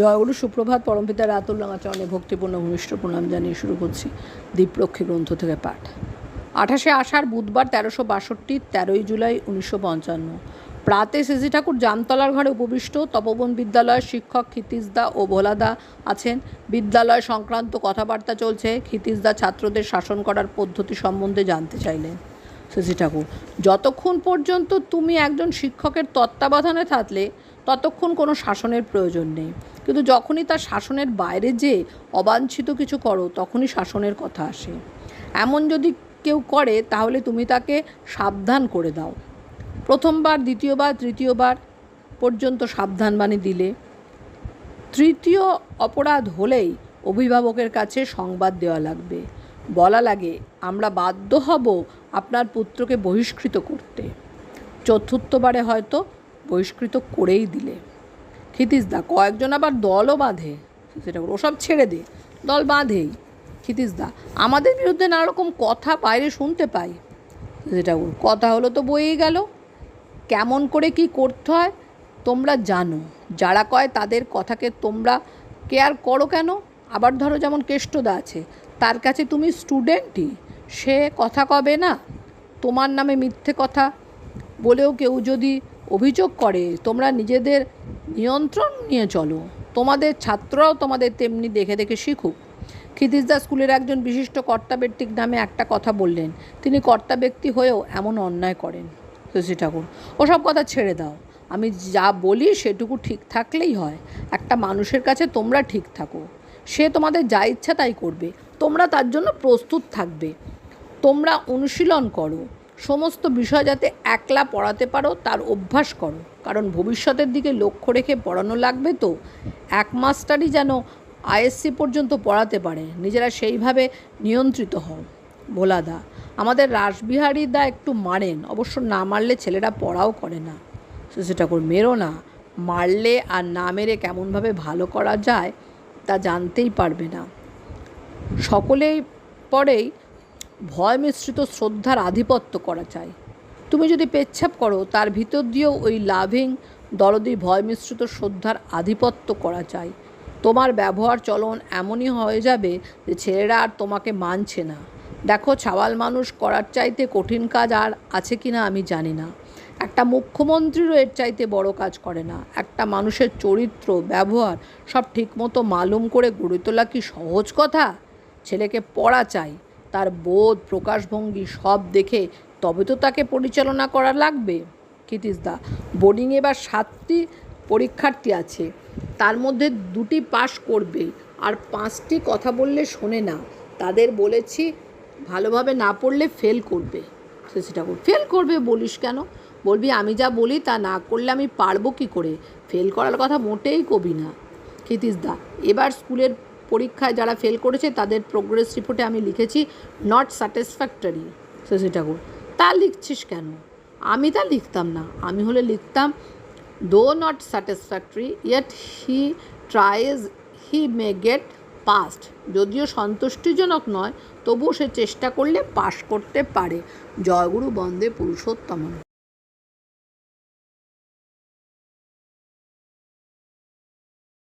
জয়গুরু সুপ্রভাত পরমপিতা রাতুল্লামা চরণে ভক্তিপূর্ণ, ভূমিষ্ঠ প্রণাম জানিয়ে শুরু করছি দীপলক্ষ্মী গ্রন্থ থেকে পাঠ। আঠাশে আষাঢ় বুধবার তেরোশো বাষট্টি, তেরোই জুলাই উনিশশো পঞ্চান্ন। প্রাতে সিজি ঠাকুর জামতলার ঘরে উপবিষ্ট, তপবন বিদ্যালয়ের শিক্ষক ক্ষিতিশদা ও ভোলাদা আছেন। বিদ্যালয় সংক্রান্ত কথাবার্তা চলছে ক্ষিতিশদা ছাত্রদের শাসন করার পদ্ধতি সম্বন্ধে জানতে চাইলেন। সিজি ঠাকুর, যতক্ষণ পর্যন্ত তুমি একজন শিক্ষকের তত্ত্বাবধানে থাকলে ততক্ষণ কোনো শাসনের প্রয়োজন নেই। কিন্তু যখনই তার শাসনের বাইরে যে অবাঞ্ছিত কিছু করো, তখনই শাসনের কথা আসে। এমন যদি কেউ করে, তাহলে তুমি তাকে সাবধান করে দাও। প্রথমবার, দ্বিতীয়বার, তৃতীয়বার পর্যন্ত সাবধান বাণী দিলে। তৃতীয় অপরাধ হলেই অভিভাবকের কাছে সংবাদ দেওয়া লাগবে। বলা লাগে, আমরা বাধ্য হব আপনার পুত্রকে বহিষ্কৃত করতে। চতুর্থবারে হয়তো বহিষ্কৃত করেই দিলে। ক্ষিতিশদা কয়েকজন আবার দলও বাঁধে। সেটা ওসব ছেড়ে দে, দল বাঁধেই। ক্ষিতিশদা আমাদের বিরুদ্ধে নানা রকম কথা বাইরে শুনতে পাই। যেটা কথা হলো তো বয়েই গেল। কেমন করে কি করতে হয় তোমরা জানো। যারা কয় তাদের কথাকে তোমরা কেয়ার করো কেন? আবার ধরো যেমন কেষ্টদা আছে, তার কাছে তুমি স্টুডেন্টই, সে কথা কবে না? তোমার নামে মিথ্যে কথা বলেও কেউ যদি অভিযোগ করে, তোমরা নিজেদের নিয়ন্ত্রণ নিয়ে চলো। তোমাদের ছাত্ররাও তোমাদের তেমনি দেখে দেখে শিখুক। ক্ষিতিশদা স্কুলের একজন বিশিষ্ট কর্তা ব্যক্তিক নামে একটা কথা বললেন। তিনি কর্তা ব্যক্তি হয়েও এমন অন্যায় করেন। শশী ঠাকুর, ওসব কথা ছেড়ে দাও। আমি যা বলি সেটুকু ঠিক থাকলেই হয়। একটা মানুষের কাছে তোমরা ঠিক থাকো। সে তোমাদের যা ইচ্ছা তাই করবে। তোমরা তার জন্য প্রস্তুত থাকবে। তোমরা অনুশীলন করো। সমস্ত বিষয় যাতে একলা পড়াতে পারো, তার অভ্যাস করো। কারণ ভবিষ্যতের দিকে লক্ষ্য রেখে পড়ানো লাগবে তো। এক মাস্টারই যেন আইএসসি পর্যন্ত পড়াতে পারে। নিজেরা সেইভাবে নিয়ন্ত্রিত হও। ভোলাদা, আমাদের রাসবিহারী দা একটু মারেন। অবশ্য না মারলে ছেলেরা পড়াও করে না। সেটা ঠাকুর মেরো না। মারলে আর না মেরে কেমনভাবে ভালো করা যায়, তা জানতেই পারবে না। সকলেই পরেই ভয় মিশ্রিত শ্রদ্ধার আধিপত্য করা চাই। তুমি যদি পেচ্ছাপ করো, তার ভিতর দিয়েও ওই লাভিং, দরদি ভয় মিশ্রিত শ্রদ্ধার আধিপত্য করা চাই। তোমার ব্যবহার চলন এমনই হয়ে যাবে যে ছেলেরা আর তোমাকে মানছে না। দেখো, ছাওয়াল মানুষ করার চাইতে কঠিন কাজ আর আছে কি না আমি জানি না। একটা মুখ্যমন্ত্রীরও এর চাইতে বড় কাজ করে না। একটা মানুষের চরিত্র, ব্যবহার সব ঠিকমতো মালুম করে গড়ে তোলা কি সহজ কথা? ছেলেকে পড়া চাই। তার বোধ, প্রকাশভঙ্গি সব দেখে তবে তো তাকে পরিচালনা করা লাগবে। ক্ষিতিশদা বোর্ডিংয়ে এবার সাতটি পরীক্ষার্থী আছে। তার মধ্যে দুটি পাশ করবে আর পাঁচটি কথা বললে শোনে না। তাদের বলেছি, ভালোভাবে না পড়লে ফেল করবে। শশী ঠাকুর, ফেল করবে বলিস কেন? বলবি, আমি যা বলি তা না করলে আমি পারব কি করে? ফেল করার কথা মোটেই কবি না। ক্ষিতিশদা এবার স্কুলের পরীক্ষায় যারা ফেল করেছে, তাদের প্রোগ্রেস রিপোর্টে আমি লিখেছি নট স্যাটিসফ্যাক্টরি শশী ঠাকুর। তা লিখছিস কেন? আমি তা লিখতাম না। আমি হলে লিখতাম though not satisfactory yet he tries he may get past যদিও সন্তুষ্টিজনক নয়, তবুও সে চেষ্টা করলে পাশ করতে পারে। জয়গুরু বন্দে পুরুষোত্তম